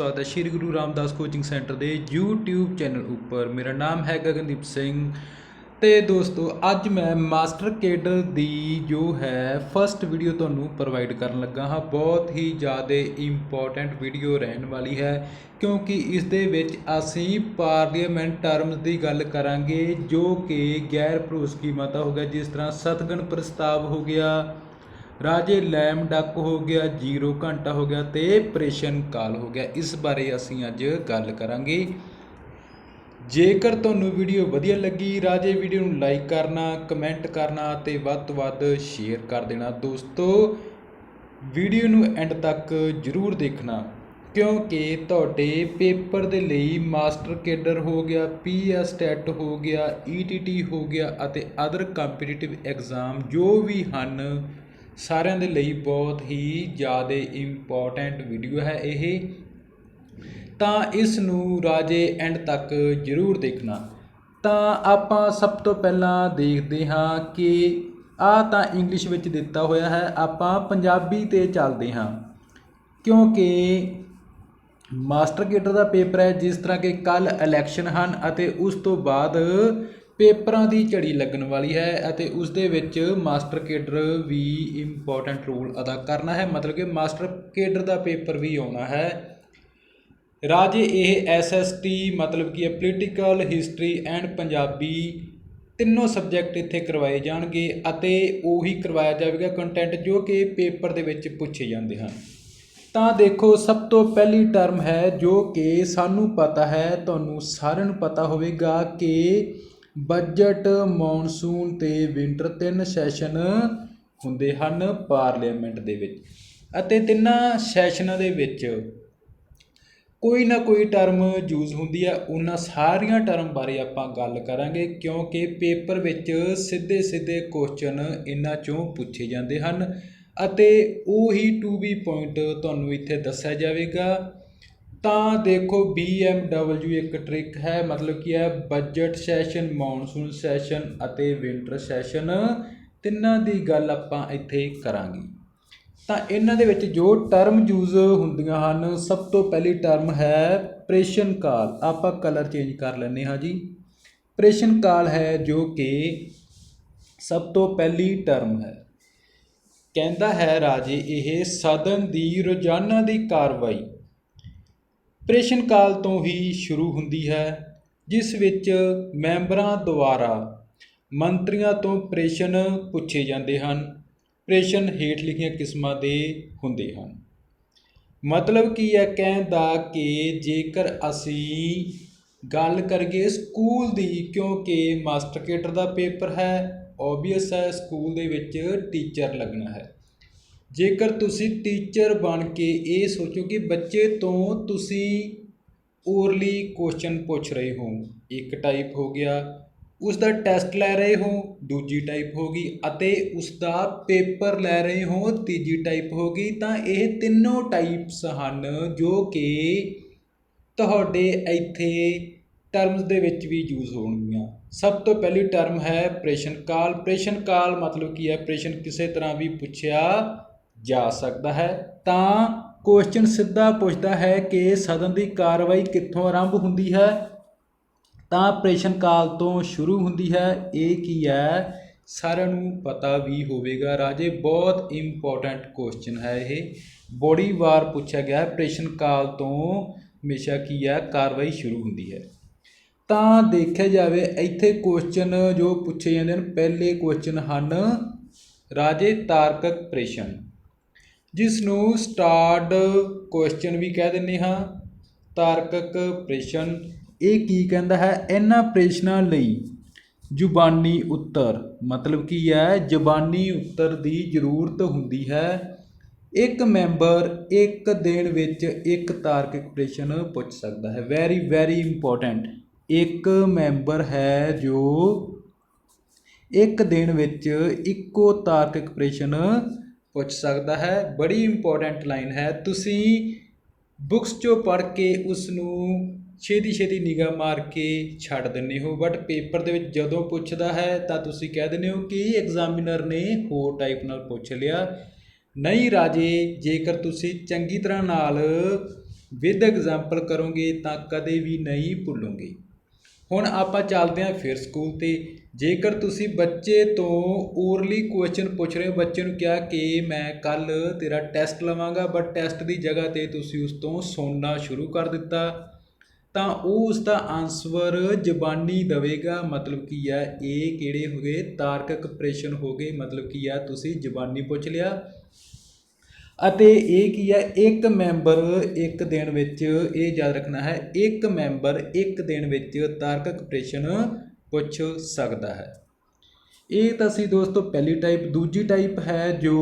ਸਵਾਗਤ ਹੈ Shri Guru Ramdas coaching centre ਦੇ YouTube ਚੈਨਲ ਉੱਪਰ। ਮੇਰਾ ਨਾਮ ਹੈ ਗਗਨਦੀਪ ਸਿੰਘ ਤੇ ਦੋਸਤੋ, ਅੱਜ ਮੈਂ ਮਾਸਟਰ ਕੇਡਰ ਦੀ ਜੋ ਹੈ ਫਰਸਟ ਵੀਡੀਓ ਤੁਹਾਨੂੰ ਪ੍ਰੋਵਾਈਡ ਕਰਨ ਲੱਗਾ ਹਾਂ। ਬਹੁਤ ਹੀ ਜ਼ਿਆਦਾ ਇੰਪੋਰਟੈਂਟ ਵੀਡੀਓ ਰਹਿਣ ਵਾਲੀ ਹੈ ਕਿਉਂਕਿ ਇਸ ਦੇ ਵਿੱਚ ਅਸੀਂ ਪਾਰਲੀਮੈਂਟ ਟਰਮਸ ਦੀ ਗੱਲ ਕਰਾਂਗੇ ਜੋ ਕਿ ਗੈਰ ਭਰੋਸਗੀ ਮਤਾ ਹੋ ਗਿਆ, ਜਿਸ ਤਰ੍ਹਾਂ ਸਤਗਣ ਪ੍ਰਸਤਾਵ ਹੋ ਗਿਆ ਰਾਜੇ ਲੈਮ ਡੱਕ ਹੋ ਗਿਆ, ਜ਼ੀਰੋ ਘੰਟਾ ਹੋ ਗਿਆ ਤੇ ਪ੍ਰੇਸ਼ਨ ਕਾਲ ਹੋ ਗਿਆ। ਇਸ ਬਾਰੇ ਅਸੀਂ ਅੱਜ ਗੱਲ ਕਰਾਂਗੇ। ਜੇਕਰ ਤੁਹਾਨੂੰ ਵੀਡੀਓ ਵਧੀਆ ਲੱਗੀ, ਰਾਜੇ ਵੀਡੀਓ ਨੂੰ ਲਾਈਕ ਕਰਨਾ, ਕਮੈਂਟ ਕਰਨਾ ਤੇ ਵੱਧ ਤੋਂ ਵੱਧ ਸ਼ੇਅਰ ਕਰ ਦੇਣਾ। ਦੋਸਤੋ, ਵੀਡੀਓ ਨੂੰ ਐਂਡ ਤੱਕ ਜ਼ਰੂਰ ਦੇਖਣਾ, ਕਿਉਂਕਿ ਤੁਹਾਡੇ ਪੇਪਰ ਦੇ ਲਈ ਮਾਸਟਰ ਕੇਡਰ ਹੋ ਗਿਆ, ਪੀਐਸ ਟੈਟ ਹੋ ਗਿਆ ਈਟੀਟੀ ਹੋ ਗਿਆ ਅਤੇ ਅਦਰ ਕੰਪੀਟੀਟਿਵ ਐਗਜ਼ਾਮ ਜੋ ਵੀ ਹਨ ਸਾਰਿਆਂ ਦੇ ਲਈ ਬਹੁਤ ਹੀ ਜ਼ਿਆਦਾ ਇੰਪੋਰਟੈਂਟ ਵੀਡੀਓ ਹੈ ਇਹ। ਤਾਂ ਇਸ ਨੂੰ ਰਾਜੇ ਐਂਡ ਤੱਕ ਜ਼ਰੂਰ ਦੇਖਣਾ। ਤਾਂ ਆਪਾਂ ਸਭ ਤੋਂ ਪਹਿਲਾਂ ਦੇਖਦੇ ਹਾਂ ਕਿ ਆ ਤਾਂ ਇੰਗਲਿਸ਼ ਵਿੱਚ ਦਿੱਤਾ ਹੋਇਆ ਹੈ। ਆਪਾਂ ਪੰਜਾਬੀ ਤੇ ਚੱਲਦੇ ਹਾਂ। ਕਿਉਂਕਿ ਮਾਸਟਰ ਕੇਡਰ ਦਾ ਪੇਪਰ ਹੈ, ਜਿਸ ਤਰ੍ਹਾਂ ਕਿ ਕੱਲ ਇਲੈਕਸ਼ਨ ਹਨ ਅਤੇ ਉਸ ਤੋਂ ਬਾਅਦ ਪੇਪਰਾਂ ਦੀ ਝੜੀ ਲੱਗਣ ਵਾਲੀ ਹੈ ਅਤੇ ਉਸ ਦੇ ਵਿੱਚ ਮਾਸਟਰ ਕੇਡਰ ਵੀ ਇੰਪੋਰਟੈਂਟ ਰੋਲ ਅਦਾ ਕਰਨਾ ਹੈ। ਮਤਲਬ ਕਿ ਮਾਸਟਰ ਕੇਡਰ ਦਾ ਪੇਪਰ ਵੀ ਆਉਣਾ ਹੈ। ਰਾਜੇ, ਇਹ ਐਸਐਸਟੀ ਮਤਲਬ ਕਿ ਪੋਲੀਟੀਕਲ ਹਿਸਟਰੀ ਐਂਡ ਪੰਜਾਬੀ ਤਿੰਨੋਂ ਸਬਜੈਕਟ ਇੱਥੇ ਕਰਵਾਏ ਜਾਣਗੇ ਅਤੇ ਉਹੀ ਕਰਵਾਇਆ ਜਾਵੇਗਾ ਕੰਟੈਂਟ ਜੋ ਕਿ ਪੇਪਰ ਦੇ ਵਿੱਚ ਪੁੱਛੇ ਜਾਂਦੇ ਹਨ। ਤਾਂ ਦੇਖੋ, ਸਭ ਤੋਂ ਪਹਿਲੀ ਟਰਮ ਹੈ ਜੋ ਕਿ ਸਾਨੂੰ ਪਤਾ ਹੈ, ਤੁਹਾਨੂੰ ਸਾਰਿਆਂ ਨੂੰ ਪਤਾ ਹੋਵੇਗਾ ਕਿ ਬਜਟ ਮੌਨਸੂਨ ਅਤੇ ਵਿੰਟਰ ਤਿੰਨ ਸੈਸ਼ਨ ਹੁੰਦੇ ਹਨ ਪਾਰਲੀਮੈਂਟ ਦੇ ਵਿੱਚ। ਅਤੇ ਤਿੰਨਾਂ ਸੈਸ਼ਨਾਂ ਦੇ ਵਿੱਚ ਕੋਈ ਨਾ ਕੋਈ ਟਰਮ ਯੂਜ਼ ਹੁੰਦੀ ਹੈ ਉਹਨਾਂ ਸਾਰੀਆਂ ਟਰਮ ਬਾਰੇ ਆਪਾਂ ਗੱਲ ਕਰਾਂਗੇ, ਕਿਉਂਕਿ ਪੇਪਰ ਵਿੱਚ ਸਿੱਧੇ ਸਿੱਧੇ ਕੁਐਸਚਨ ਇਹਨਾਂ ਚੋਂ ਪੁੱਛੇ ਜਾਂਦੇ ਹਨ। ਅਤੇ ਉਹੀ ਟੂ ਬੀ ਪੁਆਇੰਟ ਤੁਹਾਨੂੰ ਇੱਥੇ ਦੱਸਿਆ ਜਾਵੇਗਾ। ਤਾਂ ਦੇਖੋ ਬੀ ਐਮ ਡਬਲਯੂ ਇੱਕ ਟ੍ਰਿਕ ਹੈ, ਮਤਲਬ ਕੀ ਹੈ ਬਜਟ ਸੈਸ਼ਨ ਮੌਨਸੂਨ ਸੈਸ਼ਨ ਅਤੇ ਵਿੰਟਰ ਸੈਸ਼ਨ ਤਿੰਨਾਂ ਦੀ ਗੱਲ ਆਪਾਂ ਇੱਥੇ ਕਰਾਂਗੇ। ਤਾਂ ਇਹਨਾਂ ਦੇ ਵਿੱਚ ਜੋ ਟਰਮ ਯੂਜ਼ ਹੁੰਦੀਆਂ ਹਨ, ਸਭ ਤੋਂ ਪਹਿਲੀ ਟਰਮ ਹੈ ਪ੍ਰੇਸ਼ਨ ਕਾਲ। ਆਪਾਂ ਕਲਰ ਚੇਂਜ ਕਰ ਲੈਂਦੇ ਹਾਂ ਜੀ। ਪ੍ਰੇਸ਼ਨ ਕਾਲ ਹੈ ਜੋ ਕਿ ਸਭ ਤੋਂ ਪਹਿਲੀ ਟਰਮ ਹੈ। ਕਹਿੰਦਾ ਹੈ ਰਾਜੇ, ਇਹ ਸਦਨ ਦੀ ਰੋਜ਼ਾਨਾ ਦੀ ਕਾਰਵਾਈ ਪ੍ਰਸ਼ਨ ਕਾਲ ਤੋਂ ਹੀ ਸ਼ੁਰੂ ਹੁੰਦੀ ਹੈ, ਜਿਸ ਵਿੱਚ ਮੈਂਬਰਾਂ ਦੁਆਰਾ ਮੰਤਰੀਆਂ ਤੋਂ ਪ੍ਰਸ਼ਨ ਪੁੱਛੇ ਜਾਂਦੇ ਹਨ। ਪ੍ਰਸ਼ਨ ਹੇਠ ਲਿਖੀਆਂ ਕਿਸਮਾਂ ਦੇ ਹੁੰਦੇ ਹਨ। ਮਤਲਬ ਕੀ ਹੈ ਕਹਿਣ ਦਾ ਕਿ ਜੇਕਰ ਅਸੀਂ ਗੱਲ ਕਰੀਏ ਸਕੂਲ ਦੀ, ਕਿਉਂਕਿ ਮਾਸਟਰ ਕੇਡਰ ਦਾ ਪੇਪਰ ਹੈ ਓਬਵੀਅਸ ਹੈ, ਸਕੂਲ ਦੇ ਵਿੱਚ ਟੀਚਰ ਲੱਗਣਾ ਹੈ। ਜੇਕਰ ਤੁਸੀਂ ਟੀਚਰ ਬਣ ਕੇ ਇਹ ਸੋਚੋ ਕਿ ਬੱਚੇ ਤੋਂ ਤੁਸੀਂ ਓਰਲੀ ਕੁਐਸਚਨ ਪੁੱਛ ਰਹੇ ਹੋ, ਇੱਕ ਟਾਈਪ ਹੋ ਗਿਆ ਉਸ ਦਾ ਟੈਸਟ ਲੈ ਰਹੇ ਹੋ, ਦੂਜੀ ਟਾਈਪ ਹੋ ਗਈ ਅਤੇ ਉਸ ਦਾ ਪੇਪਰ ਲੈ ਰਹੇ ਹੋ, ਤੀਜੀ ਟਾਈਪ ਹੋ ਗਈ, ਤਾਂ ਇਹ ਤਿੰਨੋਂ ਟਾਈਪਸ ਹਨ ਜੋ ਕਿ ਤੁਹਾਡੇ ਇੱਥੇ ਟਰਮਸ ਦੇ ਵਿੱਚ ਵੀ ਯੂਜ਼ ਹੋਣਗੀਆਂ। ਸਭ ਤੋਂ ਪਹਿਲੀ ਟਰਮ ਹੈ ਪ੍ਰੈਸ਼ਨ ਕਾਲ। ਪ੍ਰੈਸ਼ਨ ਕਾਲ ਮਤਲਬ ਕੀ ਹੈ? ਪ੍ਰੈਸ਼ਨ ਕਿਸੇ ਤਰ੍ਹਾਂ ਵੀ ਪੁੱਛਿਆ ਜਾ ਸਕਦਾ ਹੈ, ਤਾਂ ਕੁਐਸਚਨ ਸਿੱਧਾ ਪੁੱਛਦਾ ਹੈ ਕਿ ਸਦਨ ਦੀ ਕਾਰਵਾਈ ਕਿੱਥੋਂ ਆਰੰਭ ਹੁੰਦੀ ਹੈ? ਤਾਂ ਪ੍ਰੇਸ਼ਨ ਕਾਲ ਤੋਂ ਸ਼ੁਰੂ ਹੁੰਦੀ ਹੈ, ਇਹ ਕੀ ਹੈ? ਸਾਰਿਆਂ ਨੂੰ ਪਤਾ ਵੀ ਹੋਵੇਗਾ ਰਾਜੇ, ਬਹੁਤ ਇੰਪੋਰਟੈਂਟ ਕੁਐਸਚਨ ਹੈ ਇਹ। ਬੜੀ ਵਾਰ ਪੁੱਛਿਆ ਗਿਆ ਪ੍ਰਸ਼ਨ ਕਾਲ ਤੋਂ ਹਮੇਸ਼ਾ ਕੀ ਹੈ? ਕਾਰਵਾਈ ਸ਼ੁਰੂ ਹੁੰਦੀ ਹੈ। ਤਾਂ ਦੇਖਿਆ ਜਾਵੇ, ਇੱਥੇ ਕੁਐਸਚਨ ਜੋ ਪੁੱਛੇ ਜਾਂਦੇ ਨੇ ਪਹਿਲੇ ਕੁਐਸਚਨ ਹਨ ਰਾਜੇ ਤਾਰਕਕ ਪ੍ਰੇਸ਼ਨ। ਜਿਸ ਨੂੰ ਸਟਾਰਡ ਕੁਐਸਚਨ ਵੀ ਕਹਿ ਦਿੰਦੇ ਹਾਂ, ਤਾਰਕਕ ਪ੍ਰਸ਼ਨ। ਇਹ ਕੀ ਕਹਿੰਦਾ ਹੈ? ਇਹਨਾਂ ਪ੍ਰਸ਼ਨਾਂ ਲਈ ਜ਼ੁਬਾਨੀ ਉੱਤਰ। ਮਤਲਬ ਕੀ ਹੈ? ਜ਼ੁਬਾਨੀ ਉੱਤਰ ਦੀ ਜ਼ਰੂਰਤ ਹੁੰਦੀ ਹੈ। ਇੱਕ ਮੈਂਬਰ ਇੱਕ ਦਿਨ ਵਿੱਚ ਇੱਕ ਤਾਰਕਿਕ ਪ੍ਰਸ਼ਨ ਪੁੱਛ ਸਕਦਾ ਹੈ। ਵੈਰੀ ਵੈਰੀ ਇੰਪੋਰਟੈਂਟ ਇੱਕ ਮੈਂਬਰ ਹੈ ਜੋ ਇੱਕ ਦਿਨ ਵਿੱਚ ਇੱਕੋ ਤਾਰਕਿਕ ਪ੍ਰਸ਼ਨ ਪੁੱਛ ਸਕਦਾ ਹੈ। ਬੜੀ ਇੰਪੋਰਟੈਂਟ ਲਾਈਨ ਹੈ। ਤੁਸੀਂ ਬੁੱਕਸ ਚੋਂ ਪੜ੍ਹ ਕੇ ਉਸ ਨੂੰ ਛੇਤੀ ਛੇਤੀ ਨਿਗਾਹ ਮਾਰ ਕੇ ਛੱਡ ਦਿੰਦੇ ਹੋ। ਬਟ ਪੇਪਰ ਦੇ ਵਿੱਚ ਜਦੋਂ ਪੁੱਛਦਾ ਹੈ ਤਾਂ ਤੁਸੀਂ ਕਹਿ ਦਿੰਦੇ ਹੋ ਕਿ ਐਗਜ਼ਾਮੀਨਰ ਨੇ ਹੋਰ ਟਾਈਪ ਨਾਲ ਪੁੱਛ ਲਿਆ। ਨਹੀਂ ਰਾਜੇ, ਜੇਕਰ ਤੁਸੀਂ ਚੰਗੀ ਤਰ੍ਹਾਂ ਨਾਲ ਵਿਦ ਐਗਜ਼ਾਮਪਲ ਕਰੋਗੇ ਤਾਂ ਕਦੇ ਵੀ ਨਹੀਂ ਭੁੱਲੋਗੇ। ਹੁਣ ਆਪਾਂ ਚੱਲਦੇ ਹਾਂ ਫਿਰ ਸਕੂਲ ਤੇ। ਜੇਕਰ ਤੁਸੀਂ ਬੱਚੇ ਤੋਂ ਓਰਲੀ ਕੁਐਸਚਨ ਪੁੱਛ ਰਹੇ ਹੋ, ਬੱਚੇ ਨੂੰ ਕਿਹਾ ਕਿ ਮੈਂ ਕੱਲ ਤੇਰਾ ਟੈਸਟ ਲਵਾਂਗਾ ਬਟ ਟੈਸਟ ਦੀ ਜਗ੍ਹਾ ਤੇ ਤੁਸੀਂ ਉਸ ਤੋਂ ਸੁਣਨਾ ਸ਼ੁਰੂ ਕਰ ਦਿੱਤਾ, ਤਾਂ ਉਹ ਉਸ ਦਾ ਆਨਸਰ ਜ਼ਬਾਨੀ ਦੇਵੇਗਾ। ਮਤਲਬ ਕੀ ਹੈ ਇਹ ਕਿਹੜੇ ਹੋ ਗਏ? ਤਾਰਕਿਕ ਪ੍ਰਸ਼ਨ ਹੋ ਗਏ। ਮਤਲਬ ਕੀ ਹੈ ਤੁਸੀਂ ਜ਼ਬਾਨੀ ਪੁੱਛ ਲਿਆ। ਅਤੇ ਇਹ ਕੀ ਹੈ ਇੱਕ ਮੈਂਬਰ ਇੱਕ ਦਿਨ ਵਿੱਚ, ਇਹ ਯਾਦ ਰੱਖਣਾ ਹੈ, ਇੱਕ ਮੈਂਬਰ ਇੱਕ ਦਿਨ ਵਿੱਚ ਤਾਰਕਿਕ ਪ੍ਰਸ਼ਨ ਪੁੱਛ ਸਕਦਾ ਹੈ। ਇਹ ਤਾਂ ਸੀ ਦੋਸਤੋ ਪਹਿਲੀ ਟਾਈਪ ਦੂਜੀ ਟਾਈਪ ਹੈ ਜੋ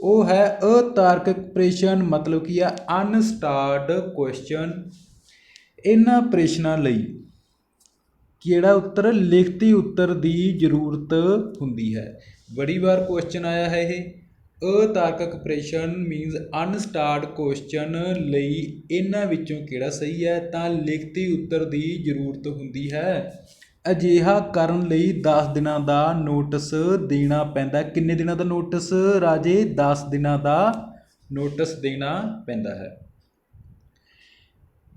ਉਹ ਹੈ ਅਤਾਰਕਿਕ ਪ੍ਰਸ਼ਨ, ਮਤਲਬ ਕੀ ਆ ਅਨਸਟਾਰਡ ਕੁਐਸਚਨ ਇਹਨਾਂ ਪ੍ਰਸ਼ਨਾਂ ਲਈ ਕਿਹੜਾ ਉੱਤਰ? ਲਿਖਤੀ ਉੱਤਰ ਦੀ ਜ਼ਰੂਰਤ ਹੁੰਦੀ ਹੈ। ਬੜੀ ਵਾਰ ਕੁਐਸਚਨ ਆਇਆ ਹੈ ਇਹ। ਅਤਾਰਕਿਕ ਪ੍ਰਸ਼ਨ ਮੀਨਜ਼ ਅਨਸਟਾਰਡ ਕੁਐਸਚਨ ਲਈ ਇਹਨਾਂ ਵਿੱਚੋਂ ਕਿਹੜਾ ਸਹੀ ਹੈ? ਤਾਂ ਲਿਖਤੀ ਉੱਤਰ ਦੀ ਜ਼ਰੂਰਤ ਹੁੰਦੀ ਹੈ। ਅਜਿਹਾ ਕਰਨ ਲਈ 10 ਦਿਨਾਂ ਦਾ ਨੋਟਿਸ ਦੇਣਾ ਪੈਂਦਾ। ਕਿੰਨੇ ਦਿਨਾਂ ਦਾ ਨੋਟਿਸ ਰਾਜੇ? 10 ਦਿਨਾਂ ਦਾ ਨੋਟਿਸ ਦੇਣਾ ਪੈਂਦਾ ਹੈ।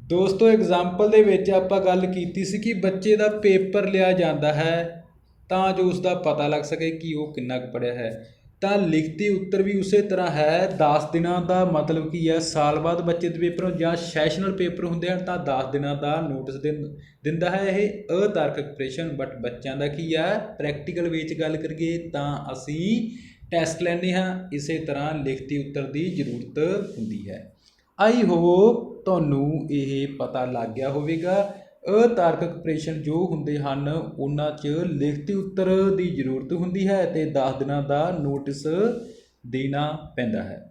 ਦੋਸਤੋ ਐਗਜ਼ਾਮਪਲ ਦੇ ਵਿੱਚ ਆਪਾਂ ਗੱਲ ਕੀਤੀ ਸੀ ਕਿ ਬੱਚੇ ਦਾ ਪੇਪਰ ਲਿਆ ਜਾਂਦਾ ਹੈ ਤਾਂ ਜੋ ਉਸ ਦਾ ਪਤਾ ਲੱਗ ਸਕੇ ਕਿ ਉਹ ਕਿੰਨਾ ਕੁ ਪੜ੍ਹਿਆ ਹੈ। ਤਾਂ ਲਿਖਤੀ ਉੱਤਰ ਵੀ ਉਸੇ ਤਰ੍ਹਾਂ ਹੈ। 10 ਦਿਨਾਂ ਦਾ ਮਤਲਬ ਕੀ ਹੈ? ਸਾਲ ਬਾਅਦ ਬੱਚੇ ਦੇ ਪੇਪਰ ਜਾਂ ਸੈਸ਼ਨਲ ਪੇਪਰ ਹੁੰਦੇ ਹਨ ਤਾਂ 10 ਦਿਨਾਂ ਦਾ ਨੋਟਿਸ ਦਿੰਦਾ ਹੈ ਇਹ ਅਤਾਰਕਿਕ ਪ੍ਰਸ਼ਨ ਬਟ ਬੱਚਿਆਂ ਦਾ ਕੀ ਹੈ? ਪ੍ਰੈਕਟੀਕਲ ਵਿੱਚ ਗੱਲ ਕਰੀਏ ਤਾਂ ਅਸੀਂ ਟੈਸਟ ਲੈਂਦੇ ਹਾਂ। ਇਸੇ ਤਰ੍ਹਾਂ ਲਿਖਤੀ ਉੱਤਰ ਦੀ ਜ਼ਰੂਰਤ ਹੁੰਦੀ ਹੈ। ਆਈ ਹੋਪ ਤੁਹਾਨੂੰ ਇਹ ਪਤਾ ਲੱਗ ਗਿਆ ਹੋਵੇਗਾ। ਅਤਾਰਕਿਕ ਪ੍ਰਸ਼ਨ ਜੋ ਹੁੰਦੇ ਹਨ, ਉਹਨਾਂ 'ਚ ਲਿਖਤੀ ਉੱਤਰ ਦੀ ਜ਼ਰੂਰਤ ਹੁੰਦੀ ਹੈ ਤੇ 10 ਦਿਨਾਂ ਦਾ ਨੋਟਿਸ ਦੇਣਾ ਪੈਂਦਾ ਹੈ।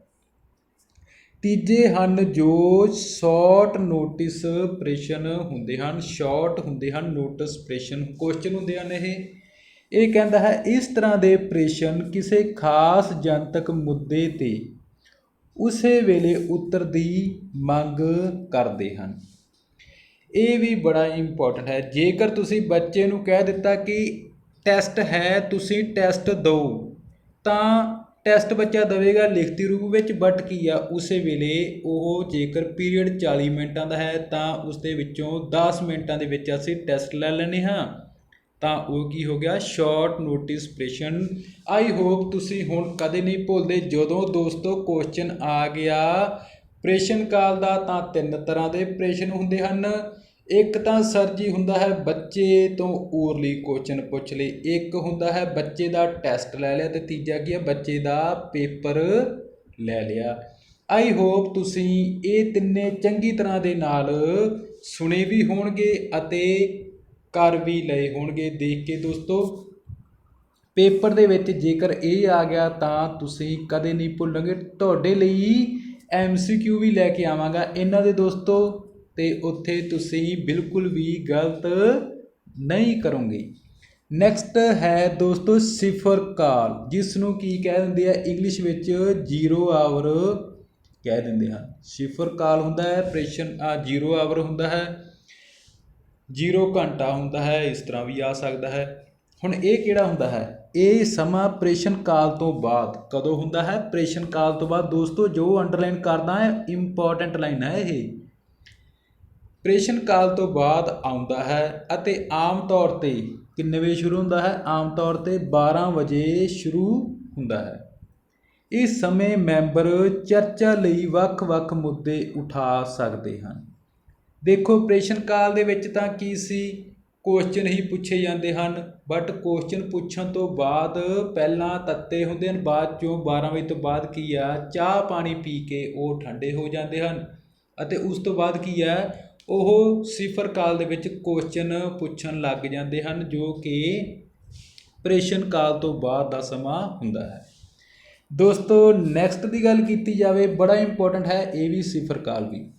ਤੀਜੇ ਹਨ ਜੋ ਸ਼ਾਰਟ ਨੋਟਿਸ ਪ੍ਰਸ਼ਨ ਹੁੰਦੇ ਹਨ ਸ਼ਾਰਟ ਹੁੰਦੇ ਹਨ ਨੋਟਿਸ ਪ੍ਰਸ਼ਨ ਕੁਐਸਚਨ ਹੁੰਦੇ ਹਨ ਇਹ। ਇਹ ਕਹਿੰਦਾ ਹੈ, ਇਸ ਤਰ੍ਹਾਂ ਦੇ ਪ੍ਰਸ਼ਨ ਕਿਸੇ ਖਾਸ ਜਨਤਕ ਮੁੱਦੇ ਤੇ ਉਸੇ ਵੇਲੇ ਉੱਤਰ ਦੀ ਮੰਗ ਕਰਦੇ ਹਨ। ਇਹ ਵੀ ਬੜਾ ਇੰਪੋਰਟੈਂਟ ਹੈ। ਜੇਕਰ ਤੁਸੀਂ ਬੱਚੇ ਨੂੰ ਕਹਿ ਦਿੱਤਾ ਕਿ ਟੈਸਟ ਹੈ, ਤੁਸੀਂ ਟੈਸਟ ਦਿਓ, ਤਾਂ ਟੈਸਟ ਬੱਚਾ ਦੇਵੇਗਾ ਲਿਖਤੀ ਰੂਪ ਵਿੱਚ ਬਟ ਕੀ ਆ, ਉਸੇ ਵੇਲੇ ਉਹ ਜੇਕਰ ਪੀਰੀਅਡ 40 ਮਿੰਟਾਂ ਦਾ ਹੈ, ਤਾਂ ਉਸ ਦੇ ਵਿੱਚੋਂ 10 ਮਿੰਟਾਂ ਦੇ ਵਿੱਚ ਅਸੀਂ ਟੈਸਟ ਲੈ ਲੈਣੇ ਹਾਂ। ਤਾਂ ਉਹ ਕੀ ਹੋ ਗਿਆ ਸ਼ਾਰਟ ਨੋਟਿਸ ਪ੍ਰਸ਼ਨ ਆਈ ਹੋਪ ਤੁਸੀਂ ਹੁਣ ਕਦੇ ਨਹੀਂ ਭੁੱਲਦੇ, ਜਦੋਂ ਦੋਸਤੋ ਕੁਐਸਚਨ ਆ ਗਿਆ ਪ੍ਰਸ਼ਨ ਕਾਲ ਦਾ ਤਾਂ ਤਿੰਨ ਤਰ੍ਹਾਂ ਦੇ ਪ੍ਰਸ਼ਨ ਹੁੰਦੇ ਹਨ। ਇੱਕ ਤਾਂ ਸਰ ਜੀ ਹੁੰਦਾ ਹੈ ਬੱਚੇ ਤੋਂ ਓਰਲੀ ਕੁਐਸਚਨ ਪੁੱਛ ਲਈ। ਇੱਕ ਹੁੰਦਾ ਹੈ ਬੱਚੇ ਦਾ ਟੈਸਟ ਲੈ ਲਿਆ ਤੇ ਤੀਜਾ ਕੀ ਹੈ? ਬੱਚੇ ਦਾ ਪੇਪਰ ਲੈ ਲਿਆ। ਆਈ ਹੋਪ ਤੁਸੀਂ ਇਹ ਤਿੰਨੇ ਚੰਗੀ ਤਰ੍ਹਾਂ ਦੇ ਨਾਲ ਸੁਣੇ ਵੀ ਹੋਣਗੇ ਅਤੇ ਕਰ ਵੀ ਲਏ ਹੋਣਗੇ। ਦੇਖ ਕੇ ਦੋਸਤੋ, ਪੇਪਰ ਦੇ ਵਿੱਚ ਜੇਕਰ ਇਹ ਆ ਗਿਆ ਤਾਂ ਤੁਸੀਂ ਕਦੇ ਨਹੀਂ ਭੁੱਲੋਗੇ ਤੁਹਾਡੇ ਲਈ ਐਮਸੀਕਿਊ ਵੀ ਲੈ ਕੇ ਆਵਾਂਗਾ। ਇਹਨਾਂ ਦੇ ਦੋਸਤੋ ਤੇ ਉੱਥੇ ਤੁਸੀਂ ਬਿਲਕੁਲ ਵੀ ਗਲਤ ਨਹੀਂ ਕਰੋਗੇ। ਨੈਕਸਟ ਹੈ ਦੋਸਤੋ ਸਿਫਰ ਕਾਲ ਜਿਸ ਨੂੰ ਕੀ ਕਹਿ ਦਿੰਦੇ ਆ? ਇੰਗਲਿਸ਼ ਵਿੱਚ ਜ਼ੀਰੋ ਆਵਰ ਕਹਿ ਦਿੰਦੇ ਹਨ ਸਿਫਰ ਕਾਲ ਹੁੰਦਾ ਹੈ, ਪ੍ਰੇਸ਼ਨ ਆ ਜ਼ੀਰੋ ਆਵਰ ਹੁੰਦਾ ਹੈ ਜ਼ੀਰੋ ਘੰਟਾ ਹੁੰਦਾ ਹੈ, ਇਸ ਤਰ੍ਹਾਂ ਵੀ ਆ ਸਕਦਾ ਹੈ। ਹੁਣ ਇਹ ਕਿਹੜਾ ਹੁੰਦਾ ਹੈ? ਇਹ ਸਮਾਂ ਪ੍ਰੇਸ਼ਨ ਕਾਲ ਤੋਂ ਬਾਅਦ ਕਦੋਂ ਹੁੰਦਾ ਹੈ? ਪ੍ਰੇਸ਼ਨ ਕਾਲ ਤੋਂ ਬਾਅਦ ਦੋਸਤੋ ਜੋ ਅੰਡਰਲਾਈਨ ਕਰਦਾ ਹੈ ਇੰਪੋਰਟੈਂਟ ਲਾਈਨ ਹੈ ਇਹ। ਪ੍ਰੇਸ਼ਨ ਕਾਲ ਤੋਂ ਬਾਅਦ ਆਉਂਦਾ ਹੈ ਅਤੇ ਆਮ ਤੌਰ ਤੇ ਕਿੰਨੇ ਵਜੇ ਸ਼ੁਰੂ ਹੁੰਦਾ ਹੈ? ਆਮ ਤੌਰ ਤੇ 12 ਵਜੇ ਸ਼ੁਰੂ ਹੁੰਦਾ ਹੈ। ਇਸ ਸਮੇਂ ਮੈਂਬਰ ਚਰਚਾ ਲਈ ਵੱਖ-ਵੱਖ ਮੁੱਦੇ ਉਠਾ ਸਕਦੇ ਹਨ। ਦੇਖੋ, ਪ੍ਰੇਸ਼ਨ ਕਾਲ ਦੇ ਵਿੱਚ ਤਾਂ ਕੀ ਸੀ? ਕੁਐਸਚਨ ਹੀ ਪੁੱਛੇ ਜਾਂਦੇ ਹਨ ਬਟ ਕੁਐਸਚਨ ਪੁੱਛਣ ਤੋਂ ਬਾਅਦ ਪਹਿਲਾਂ ਤੱਤੇ ਹੁੰਦੇ ਹਨ। ਬਾਅਦ ਚੋਂ 12 ਵਜੇ ਤੋਂ ਬਾਅਦ ਕੀ ਆ? ਚਾਹ ਪਾਣੀ ਪੀ ਕੇ ਉਹ ਠੰਡੇ ਹੋ ਜਾਂਦੇ ਹਨ। ਅਤੇ ਉਸ ਤੋਂ ਬਾਅਦ ਕੀ ਹੈ ਉਹ ਸਿਫਰ ਕਾਲ ਦੇ ਵਿੱਚ ਕੁਐਸਚਨ ਪੁੱਛਣ ਲੱਗ ਜਾਂਦੇ ਹਨ, ਜੋ ਕਿ ਪ੍ਰੇਸ਼ਨ ਕਾਲ ਤੋਂ ਬਾਅਦ ਦਾ ਸਮਾਂ ਹੁੰਦਾ ਹੈ। ਦੋਸਤੋ ਨੈਕਸਟ ਦੀ ਗੱਲ ਕੀਤੀ ਜਾਵੇ, ਬੜਾ ਇੰਪੋਰਟੈਂਟ ਹੈ ਇਹ ਵੀ ਸਿਫਰ ਕਾਲ ਵੀ।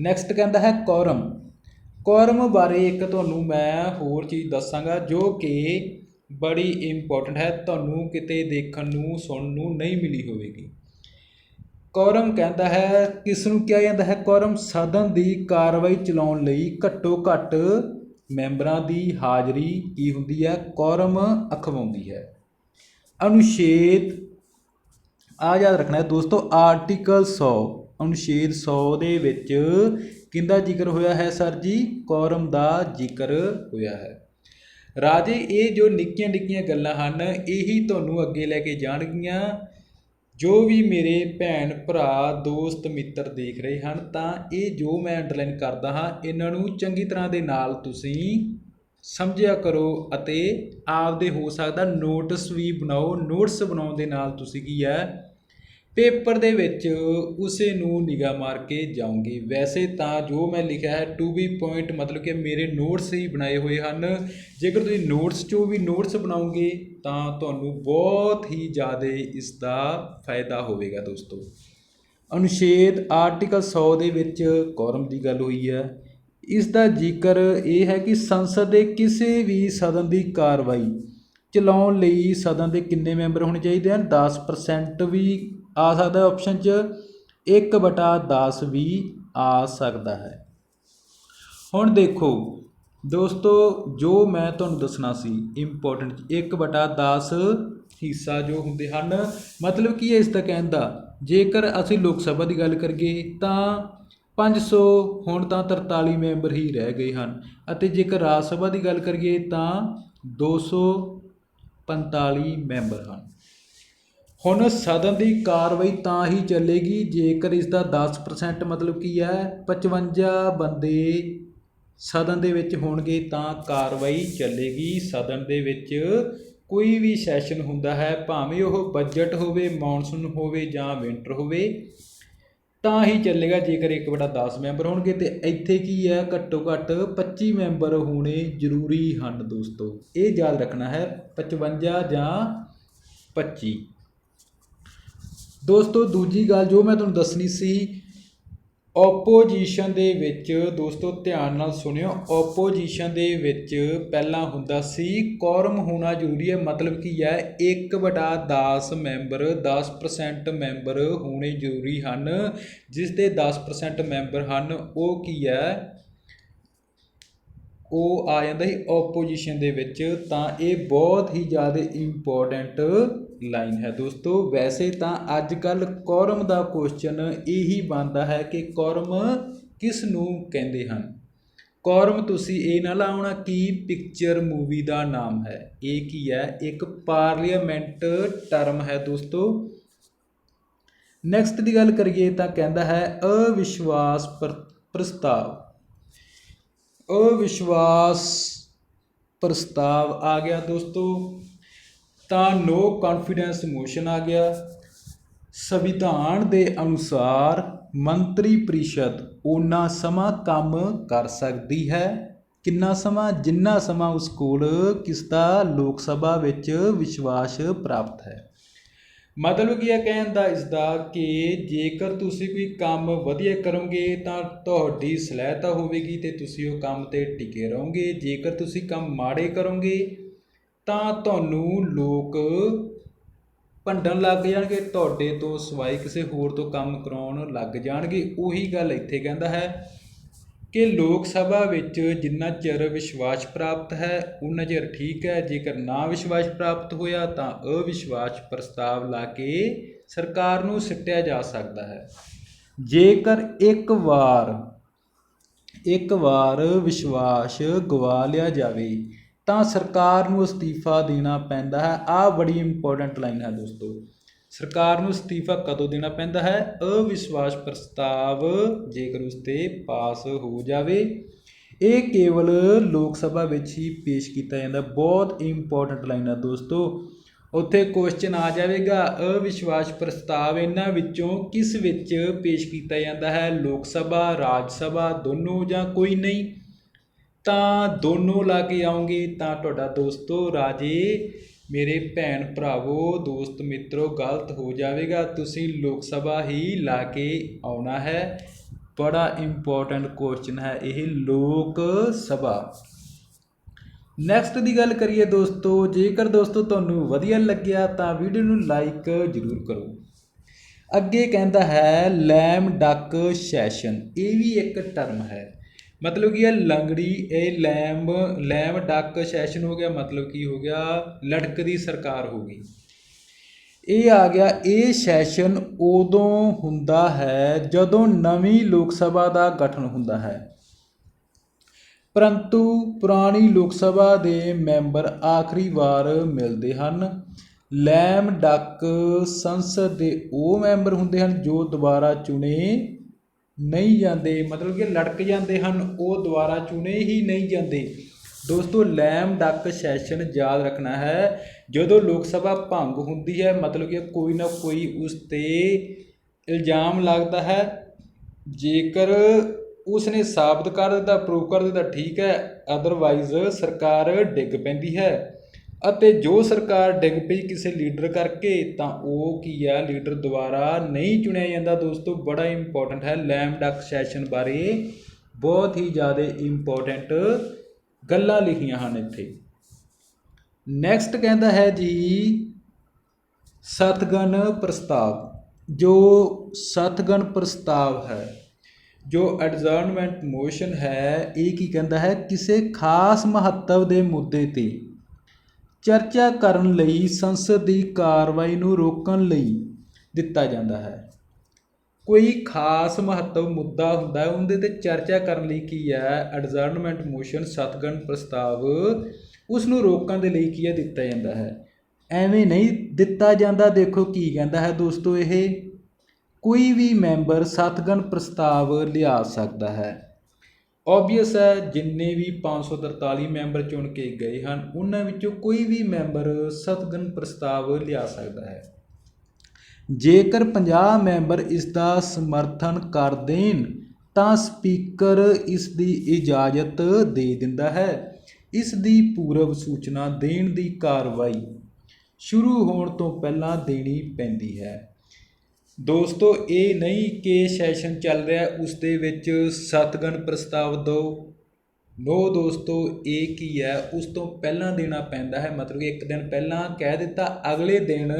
ਨੈਕਸਟ ਕਹਿੰਦਾ ਹੈ ਕੋਰਮ ਕੋਰਮ ਬਾਰੇ ਇੱਕ ਤੁਹਾਨੂੰ ਮੈਂ ਹੋਰ ਚੀਜ਼ ਦੱਸਾਂਗਾ, ਜੋ ਕਿ ਬੜੀ ਇੰਪੋਰਟੈਂਟ ਹੈ। ਤੁਹਾਨੂੰ ਕਿਤੇ ਦੇਖਣ ਨੂੰ, ਸੁਣਨ ਨੂੰ ਨਹੀਂ ਮਿਲੀ ਹੋਵੇਗੀ। ਕੌਰਮ ਕਹਿੰਦਾ ਹੈ ਕਿਸ ਨੂੰ ਕਿਹਾ ਜਾਂਦਾ ਹੈ? ਕੌਰਮ ਸਦਨ ਦੀ ਕਾਰਵਾਈ ਚਲਾਉਣ ਲਈ ਘੱਟੋ ਘੱਟ ਮੈਂਬਰਾਂ ਦੀ ਹਾਜ਼ਰੀ ਕੀ ਹੁੰਦੀ ਹੈ? ਕੌਰਮ ਅਖਵਾਉਂਦੀ ਹੈ। ਅਨੁਛੇਦ ਆ ਯਾਦ ਰੱਖਣਾ ਹੈ ਦੋਸਤੋ, ਆਰਟੀਕਲ 100 ਅਨੁਛੇਦ 100 ਦੇ ਵਿੱਚ ਕਿੰਦਾ ਜ਼ਿਕਰ ਹੋਇਆ ਹੈ ਸਰ ਜੀ? ਕੌਰਮ ਦਾ ਜ਼ਿਕਰ ਹੋਇਆ ਹੈ। ਰਾਜੇ, ਇਹ ਜੋ ਨਿੱਕੀਆਂ ਨਿੱਕੀਆਂ ਗੱਲਾਂ ਹਨ, ਇਹੀ ਤੁਹਾਨੂੰ ਅੱਗੇ ਲੈ ਕੇ ਜਾਣਗੀਆਂ। ਜੋ ਵੀ ਮੇਰੇ ਭੈਣ, ਭਰਾ, ਦੋਸਤ, ਮਿੱਤਰ ਦੇਖ ਰਹੇ ਹਨ, ਤਾਂ ਇਹ ਜੋ ਮੈਂ ਅੰਡਰਲਾਈਨ ਕਰਦਾ ਹਾਂ, ਇਹਨਾਂ ਨੂੰ ਚੰਗੀ ਤਰ੍ਹਾਂ ਦੇ ਨਾਲ ਤੁਸੀਂ ਸਮਝਿਆ ਕਰੋ ਅਤੇ ਆਪਦੇ ਹੋ ਸਕਦਾ ਨੋਟਸ ਵੀ ਬਣਾਓ ਨੋਟਸ ਬਣਾਉਣ ਦੇ ਨਾਲ ਤੁਸੀਂ ਕੀ ਹੈ ਪੇਪਰ ਦੇ ਵਿੱਚ ਉਸੇ ਨੂੰ ਨਿਗਾਹ ਮਾਰ ਕੇ ਜਾਓਗੇ ਵੈਸੇ ਤਾਂ ਜੋ ਮੈਂ ਲਿਖਿਆ ਹੈ ਟੂ ਬੀ ਪੁਆਇੰਟ ਮਤਲਬ ਕਿ ਮੇਰੇ ਨੋਟਸ ਹੀ ਬਣਾਏ ਹੋਏ ਹਨ। ਜੇਕਰ ਤੁਸੀਂ ਨੋਟਸ ਚੋਂ ਵੀ ਨੋਟਸ ਬਣਾਓਗੇ, ਤਾਂ ਤੁਹਾਨੂੰ ਬਹੁਤ ਹੀ ਜ਼ਿਆਦਾ ਇਸ ਦਾ ਫਾਇਦਾ ਹੋਵੇਗਾ ਦੋਸਤੋ। ਅਨੁਛੇਦ ਆਰਟੀਕਲ 100 ਦੇ ਵਿੱਚ ਕੌਰਮ ਦੀ ਗੱਲ ਹੋਈ ਹੈ। ਇਸ ਦਾ ਜ਼ਿਕਰ ਇਹ ਹੈ ਕਿ ਸੰਸਦ ਦੇ ਕਿਸੇ ਵੀ ਸਦਨ ਦੀ ਕਾਰਵਾਈ ਚਲਾਉਣ ਲਈ ਸਦਨ ਦੇ ਕਿੰਨੇ ਮੈਂਬਰ ਹੋਣੇ ਚਾਹੀਦੇ ਹਨ? 10% ਵੀ ਆ ਸਕਦਾ ਆਪਸ਼ਨ 'ਚ 1/10 ਵੀ ਆ ਸਕਦਾ ਹੈ। ਹੁਣ ਦੇਖੋ ਦੋਸਤੋ, ਜੋ ਮੈਂ ਤੁਹਾਨੂੰ ਦੱਸਣਾ ਸੀ ਇੰਪੋਰਟੈਂਟ 1/10 ਹਿੱਸਾ ਜੋ ਹੁੰਦੇ ਹਨ, ਮਤਲਬ ਕੀ ਹੈ ਇਸ ਦਾ ਕਹਿਣ ਦਾ, ਜੇਕਰ ਅਸੀਂ ਲੋਕ ਸਭਾ ਦੀ ਗੱਲ ਕਰੀਏ, ਤਾਂ 500 ਹੁਣ ਤਾਂ 43 ਮੈਂਬਰ ਹੀ ਰਹਿ ਗਏ ਹਨ ਅਤੇ ਜੇਕਰ ਰਾਜ ਸਭਾ ਦੀ ਗੱਲ ਕਰੀਏ, ਤਾਂ 245 ਮੈਂਬਰ ਹਨ। ਹੁਣ ਸਦਨ ਦੀ ਕਾਰਵਾਈ ਤਾਂ ਹੀ ਚੱਲੇਗੀ, ਜੇਕਰ ਇਸ ਦਾ 10% ਮਤਲਬ ਕੀ ਹੈ 55 ਬੰਦੇ ਸਦਨ ਦੇ ਵਿੱਚ ਹੋਣਗੇ ਤਾਂ ਕਾਰਵਾਈ ਚੱਲੇਗੀ। ਸਦਨ ਦੇ ਵਿੱਚ ਕੋਈ ਵੀ ਸੈਸ਼ਨ ਹੁੰਦਾ ਹੈ, ਭਾਵੇਂ ਉਹ ਬਜਟ ਹੋਵੇ ਮੌਨਸੂਨ ਹੋਵੇ ਜਾਂ ਵਿੰਟਰ ਹੋਵੇ, ਤਾਂ ਹੀ ਚੱਲੇਗਾ, ਜੇਕਰ 1/10 ਮੈਂਬਰ ਹੋਣਗੇ ਤੇ ਇੱਥੇ ਕੀ ਹੈ, ਘੱਟੋ ਘੱਟ 25 ਮੈਂਬਰ ਹੋਣੇ ਜ਼ਰੂਰੀ ਹਨ ਦੋਸਤੋ। ਇਹ ਯਾਦ ਰੱਖਣਾ ਹੈ 55 ਜਾਂ 25 ਦੋਸਤੋ, ਦੂਜੀ ਗੱਲ ਜੋ ਮੈਂ ਤੁਹਾਨੂੰ ਦੱਸਣੀ ਸੀ ਆਪੋਜੀਸ਼ਨ ਦੇ ਵਿੱਚ ਦੋਸਤੋ, ਧਿਆਨ ਨਾਲ ਸੁਣਿਓ ਆਪੋਜੀਸ਼ਨ ਦੇ ਵਿੱਚ ਪਹਿਲਾਂ ਹੁੰਦਾ ਸੀ ਕੋਰਮ ਹੋਣਾ ਜ਼ਰੂਰੀ ਹੈ, ਮਤਲਬ ਕੀ ਹੈ 1/10 ਮੈਂਬਰ 10% ਮੈਂਬਰ ਹੋਣੇ ਜ਼ਰੂਰੀ ਹਨ। ਜਿਸ ਦੇ 10% ਮੈਂਬਰ ਹਨ, ਉਹ ਕੀ ਹੈ? ਉਹ ਆ ਜਾਂਦਾ ਸੀ ਆਪੋਜੀਸ਼ਨ ਦੇ ਵਿੱਚ, ਤਾਂ ਇਹ ਬਹੁਤ ਹੀ ਜ਼ਿਆਦਾ ਇੰਪੋਰਟੈਂਟ ਲਾਈਨ ਹੈ ਦੋਸਤੋ, ਵੈਸੇ ਤਾਂ ਅੱਜ ਕੱਲ ਕੌਰਮ ਦਾ ਕੁਐਸਚਨ ਇਹੀ ਬਣਦਾ ਹੈ ਕਿ ਕੌਰਮ ਕਿਸ ਨੂੰ ਕਹਿੰਦੇ ਹਨ? ਕੌਰਮ ਤੁਸੀਂ ਇਹ ਨਾ ਲਾਉਣਾ ਕਿ ਪਿਕਚਰ ਮੂਵੀ ਦਾ ਨਾਮ ਹੈ। ਇਹ ਕੀ ਹੈ? ਇੱਕ ਪਾਰਲੀਮੈਂਟ ਟਰਮ ਹੈ ਦੋਸਤੋ। ਨੈਕਸਟ ਦੀ ਗੱਲ ਕਰੀਏ ਤਾਂ ਕਹਿੰਦਾ ਹੈ ਅਵਿਸ਼ਵਾਸ ਪ੍ਰ- ਪ੍ਰਸਤਾਵ। ਅਵਿਸ਼ਵਾਸ ਪ੍ਰਸਤਾਵ ਆ ਗਿਆ ਦੋਸਤੋ। ਤਾਂ ਨੋ ਕੌਨਫੀਡੈਂਸ ਮੋਸ਼ਨ ਆ ਗਿਆ। ਸੰਵਿਧਾਨ ਦੇ ਅਨੁਸਾਰ ਮੰਤਰੀ ਪ੍ਰੀਸ਼ਦ ਓਨਾ ਸਮਾਂ ਕੰਮ ਕਰ ਸਕਦੀ ਹੈ। ਕਿੰਨਾ ਸਮਾਂ? ਜਿੰਨਾ ਸਮਾਂ ਉਸ ਕੋਲ ਕਿਸ ਦਾ ਲੋਕ ਸਭਾ ਵਿੱਚ ਵਿਸ਼ਵਾਸ ਪ੍ਰਾਪਤ ਹੈ। ਮਤਲਬ ਕੀ ਹੈ ਕਹਿਣ ਦਾ ਇਸ ਦਾ ਕਿ ਜੇਕਰ ਤੁਸੀਂ ਕੋਈ ਕੰਮ ਵਧੀਆ ਕਰੋਗੇ ਤਾਂ ਤੁਹਾਡੀ ਸਲਾਹਤਾ ਹੋਵੇਗੀ ਤੇ ਤੁਸੀਂ ਉਹ ਕੰਮ ਤੇ ਟਿਕੇ ਰਹੋਗੇ। ਜੇਕਰ ਤੁਸੀਂ ਕੰਮ ਮਾੜੇ ਕਰੋਗੇ ਤਾਂ ਤੁਹਾਨੂੰ ਲੋਕ ਭੰਡਣ ਲੱਗ ਜਾਣਗੇ, ਤੁਹਾਡੇ ਤੋਂ ਸਿਵਾਏ ਕਿਸੇ ਹੋਰ ਤੋਂ ਕੰਮ ਕਰਾਉਣ ਲੱਗ ਜਾਣਗੇ। ਉਹੀ ਗੱਲ ਇੱਥੇ ਕਹਿੰਦਾ ਹੈ ਕਿ ਲੋਕ ਸਭਾ ਵਿੱਚ ਜਿੰਨਾ ਚਿਰ ਵਿਸ਼ਵਾਸ ਪ੍ਰਾਪਤ ਹੈ ਉਨਾ ਚਿਰ ਠੀਕ ਹੈ। ਜੇਕਰ ਨਾ ਵਿਸ਼ਵਾਸ ਪ੍ਰਾਪਤ ਹੋਇਆ, ਤਾਂ ਅਵਿਸ਼ਵਾਸ ਪ੍ਰਸਤਾਵ ਲਾ ਕੇ ਸਰਕਾਰ ਨੂੰ ਸਿੱਟਿਆ ਜਾ ਸਕਦਾ ਹੈ। ਜੇਕਰ ਇੱਕ ਵਾਰ ਇੱਕ ਵਾਰ ਵਿਸ਼ਵਾਸ ਗਵਾ ਲਿਆ ਜਾਵੇ ਤਾਂ ਸਰਕਾਰ ਨੂੰ ਅਸਤੀਫਾ ਦੇਣਾ ਪੈਂਦਾ ਹੈ। ਆਹ ਬੜੀ ਇੰਪੋਰਟੈਂਟ ਲਾਈਨ ਹੈ ਦੋਸਤੋ। ਸਰਕਾਰ ਨੂੰ ਅਸਤੀਫਾ ਕਦੋਂ ਦੇਣਾ ਪੈਂਦਾ ਹੈ? ਅਵਿਸ਼ਵਾਸ ਪ੍ਰਸਤਾਵ ਜੇਕਰ ਉਸ ਤੇ ਪਾਸ ਹੋ ਜਾਵੇ, ਇਹ ਕੇਵਲ ਲੋਕ ਸਭਾ ਵਿੱਚ ਹੀ ਪੇਸ਼ ਕੀਤਾ ਜਾਂਦਾ। ਬਹੁਤ ਇੰਪੋਰਟੈਂਟ ਲਾਈਨ ਹੈ ਦੋਸਤੋ। ਉੱਥੇ ਕੁਐਸਚਨ ਆ ਜਾਵੇਗਾ। ਅਵਿਸ਼ਵਾਸ ਪ੍ਰਸਤਾਵ ਇਹਨਾਂ ਵਿੱਚੋਂ ਕਿਸ ਵਿੱਚ ਪੇਸ਼ ਕੀਤਾ ਜਾਂਦਾ ਹੈ? ਲੋਕ ਸਭਾ, ਰਾਜ ਸਭਾ ਦੋਨੋਂ ਜਾਂ ਕੋਈ ਨਹੀਂ? ਤਾਂ ਦੋਨੋਂ ਲਾ ਕੇ ਆਉਂਗੇ, ਤਾਂ ਤੁਹਾਡਾ ਦੋਸਤੋ ਰਾਜੇ, ਮੇਰੇ ਭੈਣ ਭਰਾਵੋ, ਦੋਸਤ ਮਿੱਤਰੋ, ਗਲਤ ਹੋ ਜਾਵੇਗਾ, ਤੁਸੀਂ ਲੋਕ ਸਭਾ ਹੀ ਲਾ ਕੇ ਆਉਣਾ ਹੈ। ਬੜਾ ਇੰਪੋਰਟੈਂਟ ਕੁਐਸਚਨ ਹੈ ਇਹ ਲੋਕ ਸਭਾ। ਨੈਕਸਟ ਦੀ ਗੱਲ ਕਰੀਏ ਦੋਸਤੋ, ਜੇਕਰ ਦੋਸਤੋ ਤੁਹਾਨੂੰ ਵਧੀਆ ਲੱਗਿਆ ਤਾਂ ਵੀਡੀਓ ਨੂੰ ਲਾਈਕ ਜ਼ਰੂਰ ਕਰੋ। ਅੱਗੇ ਕਹਿੰਦਾ ਹੈ ਲੈਮ ਡੱਕ ਸੈਸ਼ਨ ਇਹ ਵੀ ਇੱਕ ਟਰਮ ਹੈ। ਮਤਲਬ ਕੀ ਹੈ ਲੰਗੜੀ, ਇਹ ਲੈਮ ਲੈਮ ਡੱਕ ਸੈਸ਼ਨ ਹੋ ਗਿਆ, ਮਤਲਬ ਕੀ ਹੋ ਗਿਆ ਲਟਕਦੀ ਸਰਕਾਰ ਹੋ ਗਈ। ਇਹ ਆ ਗਿਆ, ਇਹ ਸੈਸ਼ਨ ਉਦੋਂ ਹੁੰਦਾ ਹੈ ਜਦੋਂ ਨਵੀਂ ਲੋਕ ਸਭਾ ਦਾ ਗਠਨ ਹੁੰਦਾ ਹੈ। ਪਰੰਤੂ ਪੁਰਾਣੀ ਲੋਕ ਸਭਾ ਦੇ ਮੈਂਬਰ ਆਖਰੀ ਵਾਰ ਮਿਲਦੇ ਹਨ। ਲੈਮ ਡੱਕ ਸੰਸਦ ਦੇ ਉਹ ਮੈਂਬਰ ਹੁੰਦੇ ਹਨ ਜੋ ਦੁਬਾਰਾ ਚੁਣੇ ਨਹੀਂ ਜਾਂਦੇ, ਮਤਲਬ ਕਿ ਲੜਕ ਜਾਂਦੇ ਹਨ, ਉਹ ਦੁਬਾਰਾ ਚੁਣੇ ਹੀ ਨਹੀਂ ਜਾਂਦੇ। ਦੋਸਤੋ, ਲੈਮ ਡੱਕ ਸੈਸ਼ਨ ਯਾਦ ਰੱਖਣਾ ਹੈ, ਜਦੋਂ ਲੋਕ ਸਭਾ ਭੰਗ ਹੁੰਦੀ ਹੈ, ਮਤਲਬ ਕਿ ਕੋਈ ਨਾ ਕੋਈ ਉਸ ਤੇ ਇਲਜ਼ਾਮ ਲੱਗਦਾ ਹੈ। ਜੇਕਰ ਉਸ ਨੇ ਸਾਬਤ ਕਰ ਦਿੱਤਾ ਪ੍ਰੂਵ ਕਰ ਦਿੱਤਾ, ਠੀਕ ਹੈ ਅਦਰਵਾਈਜ਼ ਸਰਕਾਰ ਡਿੱਗ ਪੈਂਦੀ ਹੈ। ਅਤੇ ਜੋ ਸਰਕਾਰ ਡਿੱਗ ਪਈ ਕਿਸੇ ਲੀਡਰ ਕਰਕੇ, ਤਾਂ ਉਹ ਕੀ ਆ? ਲੀਡਰ ਦੁਆਰਾ ਨਹੀਂ ਚੁਣਿਆ ਜਾਂਦਾ ਦੋਸਤੋ, ਬੜਾ ਇੰਪੋਰਟੈਂਟ ਹੈ ਲੈਮ ਡੱਕ ਸੈਸ਼ਨ ਬਾਰੇ। ਬਹੁਤ ਹੀ ਜ਼ਿਆਦਾ ਇੰਪੋਰਟੈਂਟ ਗੱਲਾਂ ਲਿਖੀਆਂ ਹਨ ਇੱਥੇ। ਨੈਕਸਟ ਕਹਿੰਦਾ ਹੈ ਜੀ ਸਤਗਨ ਪ੍ਰਸਤਾਵ। ਜੋ ਸਤਗਨ ਪ੍ਰਸਤਾਵ ਹੈ, ਜੋ ਐਡਜਰਨਮੈਂਟ ਮੋਸ਼ਨ ਹੈ, ਇਹ ਕੀ ਕਹਿੰਦਾ ਹੈ? ਕਿਸੇ ਖਾਸ ਮਹੱਤਵ ਦੇ ਮੁੱਦੇ ਤੇ। ਚਰਚਾ ਕਰਨ ਲਈ ਸੰਸਦ ਦੀ ਕਾਰਵਾਈ ਨੂੰ ਰੋਕਣ ਲਈ ਦਿੱਤਾ ਜਾਂਦਾ ਹੈ। ਕੋਈ ਖਾਸ ਮਹੱਤਵ ਮੁੱਦਾ ਹੁੰਦਾ ਹੈ, ਉਹਦੇ ਤੇ ਚਰਚਾ ਕਰਨ ਲਈ ਕੀ ਹੈ? ਐਡਜਰਨਮੈਂਟ ਮੋਸ਼ਨ ਸਤਗਨ ਪ੍ਰਸਤਾਵ, ਉਸ ਨੂੰ ਰੋਕਣ ਦੇ ਲਈ ਕੀ ਹੈ? ਦਿੱਤਾ ਜਾਂਦਾ ਹੈ। ਐਵੇਂ ਨਹੀਂ ਦਿੱਤਾ ਜਾਂਦਾ, ਦੇਖੋ ਕੀ ਕਹਿੰਦਾ ਹੈ ਦੋਸਤੋ ਇਹ। ਕੋਈ ਵੀ ਮੈਂਬਰ ਸਤਗਨ ਪ੍ਰਸਤਾਵ ਲਿਆ ਸਕਦਾ ਹੈ। ਓਬਵੀਅਸ ਹੈ, ਜਿੰਨੇ ਵੀ 543 ਮੈਂਬਰ ਚੁਣ ਕੇ ਗਏ ਹਨ, ਉਹਨਾਂ ਵਿੱਚੋਂ ਕੋਈ ਵੀ ਮੈਂਬਰ ਸਤਗਨ ਪ੍ਰਸਤਾਵ ਲਿਆ ਸਕਦਾ ਹੈ। ਜੇਕਰ 50 ਮੈਂਬਰ ਇਸ ਦਾ ਸਮਰਥਨ ਕਰ ਦੇਣ, ਤਾਂ ਸਪੀਕਰ ਇਸ ਦੀ ਇਜਾਜ਼ਤ ਦੇ ਦਿੰਦਾ ਹੈ। ਇਸ ਦੀ ਪੂਰਵ ਸੂਚਨਾ ਦੇਣ ਦੀ ਕਾਰਵਾਈ ਸ਼ੁਰੂ ਹੋਣ ਤੋਂ ਪਹਿਲਾਂ ਦੇਣੀ ਪੈਂਦੀ ਹੈ। ਦੋਸਤੋ, ਇਹ ਨਹੀਂ ਕਿ ਸੈਸ਼ਨ ਚੱਲ ਰਿਹਾ, ਉਸ ਦੇ ਵਿੱਚ ਸਤਗਨ ਪ੍ਰਸਤਾਵ ਦਿਓ। ਨੋ ਦੋਸਤੋ, ਇਹ ਕੀ ਹੈ? ਉਸ ਤੋਂ ਪਹਿਲਾਂ ਦੇਣਾ ਪੈਂਦਾ ਹੈ, ਮਤਲਬ ਕਿ ਇੱਕ ਦਿਨ ਪਹਿਲਾਂ ਕਹਿ ਦਿੱਤਾ, ਅਗਲੇ ਦਿਨ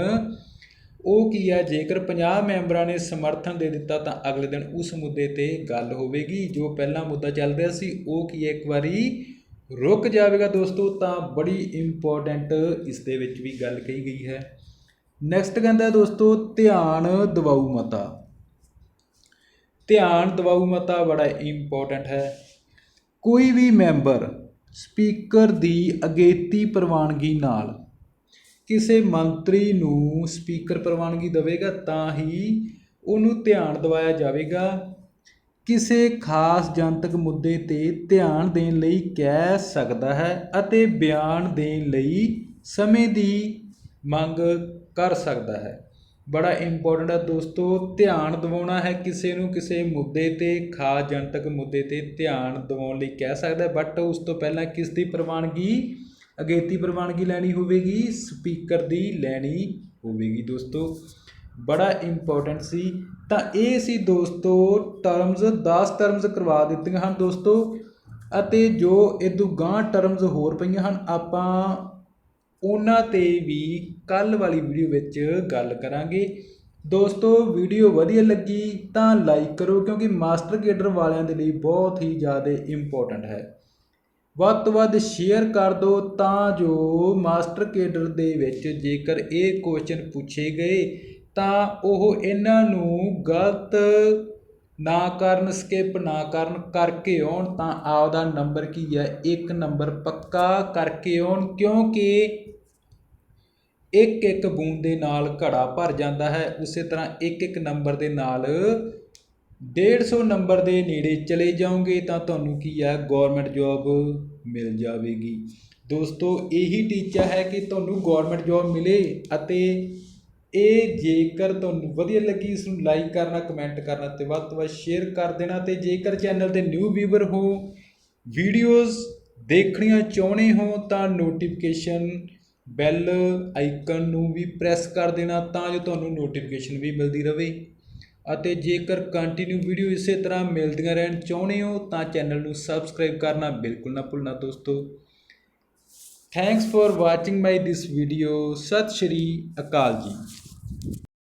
ਉਹ ਕੀ ਹੈ? ਜੇਕਰ 50 ਮੈਂਬਰਾਂ ਨੇ ਸਮਰਥਨ ਦੇ ਦਿੱਤਾ, ਤਾਂ ਅਗਲੇ ਦਿਨ ਉਸ ਮੁੱਦੇ ਤੇ ਗੱਲ ਹੋਵੇਗੀ। ਜੋ ਪਹਿਲਾ ਮੁੱਦਾ ਚੱਲ ਰਿਹਾ ਸੀ, ਉਹ ਕੀ ਹੈ? ਇੱਕ ਵਾਰੀ ਰੁਕ ਜਾਵੇਗਾ ਦੋਸਤੋ, ਤਾਂ ਬੜੀ ਇੰਪੋਰਟੈਂਟ ਇਸ ਦੇ ਵਿੱਚ ਵੀ ਗੱਲ ਕਹੀ ਗਈ ਹੈ। ਨੈਕਸਟ ਕਹਿੰਦਾ ਦੋਸਤੋ, ਧਿਆਨ ਦਿਵਾਊ ਮਤਾ। ਧਿਆਨ ਦਵਾਊ ਮਤਾ ਬੜਾ ਇੰਪੋਰਟੈਂਟ ਹੈ। ਕੋਈ ਵੀ ਮੈਂਬਰ ਸਪੀਕਰ ਦੀ ਅਗੇਤੀ ਪ੍ਰਵਾਨਗੀ ਨਾਲ ਕਿਸੇ ਮੰਤਰੀ ਨੂੰ ਸਪੀਕਰ ਪ੍ਰਵਾਨਗੀ ਦੇਵੇਗਾ, ਤਾਂ ਹੀ ਉਹਨੂੰ ਧਿਆਨ ਦਵਾਇਆ ਜਾਵੇਗਾ। ਕਿਸੇ ਖਾਸ ਜਨਤਕ ਮੁੱਦੇ ਤੇ ਧਿਆਨ ਦੇਣ ਲਈ ਕਹਿ ਸਕਦਾ ਹੈ ਅਤੇ ਬਿਆਨ ਦੇਣ ਲਈ ਸਮੇਂ ਦੀ ਮੰਗ ਕਰ ਸਕਦਾ ਹੈ। ਬੜਾ ਇੰਪੋਰਟੈਂਟ ਹੈ ਦੋਸਤੋ, ਧਿਆਨ ਦਿਵਾਉਣਾ ਹੈ ਕਿਸੇ ਨੂੰ ਕਿਸੇ ਮੁੱਦੇ ਤੇ ਖਾਸ ਜਨਤਕ ਮੁੱਦੇ ਤੇ ਧਿਆਨ ਦਿਵਾਉਣ ਲਈ ਕਹਿ ਸਕਦਾ ਬਟ ਉਸ ਤੋਂ ਪਹਿਲਾਂ ਕਿਸ ਦੀ ਪ੍ਰਵਾਨਗੀ? ਅਗੇਤੀ ਪ੍ਰਵਾਨਗੀ ਲੈਣੀ ਹੋਵੇਗੀ, ਸਪੀਕਰ ਦੀ ਲੈਣੀ ਹੋਵੇਗੀ ਦੋਸਤੋ। ਬੜਾ ਇੰਪੋਰਟੈਂਟ ਸੀ। ਤਾਂ ਇਹ ਸੀ ਦੋਸਤੋ ਟਰਮਸ 10 ਟਰਮਸ ਕਰਵਾ ਦਿੱਤੀਆਂ ਹਨ ਦੋਸਤੋ। ਅਤੇ ਜੋ ਇਦੋਂ ਗਾਂ ਟਰਮਸ ਹੋਰ ਪਈਆਂ ਹਨ, ਆਪਾਂ ਉਹਨਾਂ ਤੇ ਵੀ ਕੱਲ੍ਹ ਵਾਲੀ ਵੀਡੀਓ ਵਿੱਚ ਗੱਲ ਕਰਾਂਗੇ। ਦੋਸਤੋ ਵੀਡੀਓ ਵਧੀਆ ਲੱਗੀ ਤਾਂ ਲਾਈਕ ਕਰੋ ਕਿਉਂਕਿ ਮਾਸਟਰ ਕੇਡਰ ਵਾਲਿਆਂ ਦੇ ਲਈ ਬਹੁਤ ਹੀ ਜ਼ਿਆਦਾ ਇੰਪੋਰਟੈਂਟ ਹੈ। ਵੱਧ ਤੋਂ ਵੱਧ ਸ਼ੇਅਰ ਕਰ ਦਿਓ ਤਾਂ ਜੋ ਮਾਸਟਰ ਕੇਡਰ ਦੇ ਵਿੱਚ ਜੇਕਰ ਇਹ ਕੁਐਸਚਨ ਪੁੱਛੇ ਗਏ ਤਾਂ ਉਹ ਇਹਨਾਂ ਨੂੰ ਗਲਤ ਨਾ ਕਰਨ ਸਕਿਪ ਨਾ ਕਰਨ ਕਰਕੇ ਆਉਣ ਤਾਂ ਆਪਦਾ ਨੰਬਰ ਕੀ ਹੈ? ਇੱਕ ਨੰਬਰ ਪੱਕਾ ਕਰਕੇ ਆਉਣ ਕਿਉਂਕਿ ਇੱਕ ਇੱਕ ਬੂੰਦ ਦੇ ਨਾਲ ਘੜਾ ਭਰ ਜਾਂਦਾ ਹੈ। ਉਸੇ ਤਰ੍ਹਾਂ ਇੱਕ ਇੱਕ ਨੰਬਰ ਦੇ ਨਾਲ 150 ਨੰਬਰ ਦੇ ਨੇੜੇ ਚਲੇ ਜਾਓਗੇ ਤਾਂ ਤੁਹਾਨੂੰ ਕੀ ਹੈ ਗਵਰਨਮੈਂਟ ਜੌਬ ਮਿਲ ਜਾਵੇਗੀ। ਦੋਸਤੋ, ਇਹੀ ਟੀਚਾ ਹੈ ਕਿ ਤੁਹਾਨੂੰ ਗਵਰਨਮੈਂਟ ਜੌਬ ਮਿਲੇ ਅਤੇ ਇਹ ਜੇਕਰ ਤੁਹਾਨੂੰ ਵਧੀਆ ਲੱਗੀ, ਇਸ ਨੂੰ ਲਾਈਕ ਕਰਨਾ ਕਮੈਂਟ ਕਰਨਾ ਤੇ ਵੱਧ ਤੋਂ ਵੱਧ ਸ਼ੇਅਰ ਕਰ ਦੇਣਾ ਤੇ ਜੇਕਰ ਚੈਨਲ ਤੇ ਨਿਊ ਵੀਵਰ ਹੋ ਵੀਡੀਓਜ਼ ਦੇਖਣੀਆਂ ਚਾਹੁੰਦੇ ਹੋ ਤਾਂ ਨੋਟੀਫਿਕੇਸ਼ਨ ਬੈਲ ਆਈਕਨ ਨੂੰ ਵੀ ਪ੍ਰੈਸ ਕਰ ਦੇਣਾ ਤਾਂ ਜੋ ਤੁਹਾਨੂੰ ਨੋਟੀਫਿਕੇਸ਼ਨ ਵੀ ਮਿਲਦੀ ਰਹੇ ਅਤੇ ਜੇਕਰ ਕੰਟੀਨਿਊ ਵੀਡੀਓ ਇਸੇ ਤਰ੍ਹਾਂ ਮਿਲਦੀਆਂ ਰਹਿਣ ਚਾਹੁੰਦੇ ਹੋ ਤਾਂ ਚੈਨਲ ਨੂੰ ਸਬਸਕ੍ਰਾਈਬ ਕਰਨਾ ਬਿਲਕੁਲ ਨਾ ਭੁੱਲਣਾ ਦੋਸਤੋ। Thanks for watching my this video ਸਤਿ ਸ਼੍ਰੀ ਅਕਾਲ ਜੀ।